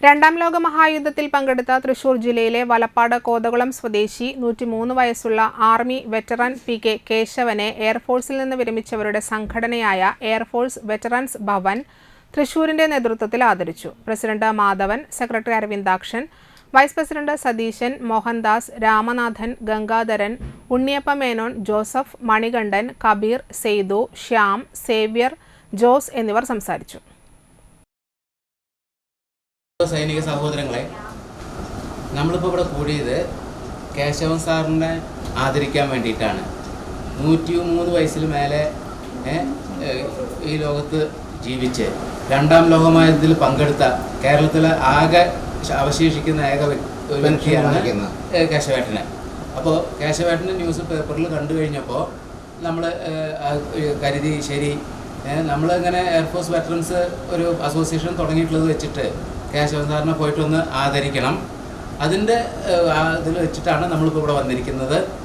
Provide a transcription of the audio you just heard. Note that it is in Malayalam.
രണ്ടാം ലോക മഹായുദ്ധത്തിൽ പങ്കെടുത്ത തൃശൂർ ജില്ലയിലെ വലപ്പാട് കോതകുളം സ്വദേശി നൂറ്റിമൂന്ന് വയസ്സുള്ള ആർമി വെറ്ററൻ പി കെ കേശവനെ എയർഫോഴ്സിൽ നിന്ന് വിരമിച്ചവരുടെ സംഘടനയായ എയർഫോഴ്സ് വെറ്ററൻസ് ഭവൻ തൃശൂരിന്റെ നേതൃത്വത്തിൽ ആദരിച്ചു. President Madhavan secretary Aravindakshan vice president Satheesan Mohandas Ramanathan Gangadharan Unniyappa Menon Joseph Manikandan Kabeer Saithu Shyam Xavier Jose എന്നിവർ സംസാരിച്ചു. സൈനിക സഹോദരങ്ങളെ നമ്മളിപ്പോൾ ഇവിടെ കൂടിയത് കേശവൻ സാറിനെ ആദരിക്കാൻ വേണ്ടിയിട്ടാണ്. നൂറ്റി മൂന്ന് വയസ്സിൽ മേലെ ഈ ലോകത്ത് ജീവിച്ച് രണ്ടാം ലോകമായതിൽ പങ്കെടുത്ത കേരളത്തിലെ ആകെ അവശേഷിക്കുന്ന ഏക വ്യക്തിയാണ് കേശവേട്ടന്. അപ്പോൾ കേശവേട്ടന്റെ ന്യൂസ് പേപ്പറിൽ കണ്ടു കഴിഞ്ഞപ്പോൾ നമ്മൾ കരുതി ശരി നമ്മളിങ്ങനെ എയർഫോഴ്സ് വെറ്ററൻസ് ഒരു അസോസിയേഷൻ തുടങ്ങിയിട്ടുള്ളത് വെച്ചിട്ട് കേശവൻ സാറിനെ പോയിട്ടൊന്ന് ആദരിക്കണം. അതിന്റെ ഇതിൽ വെച്ചിട്ടാണ് നമ്മളിപ്പോൾ ഇവിടെ വന്നിരിക്കുന്നത്.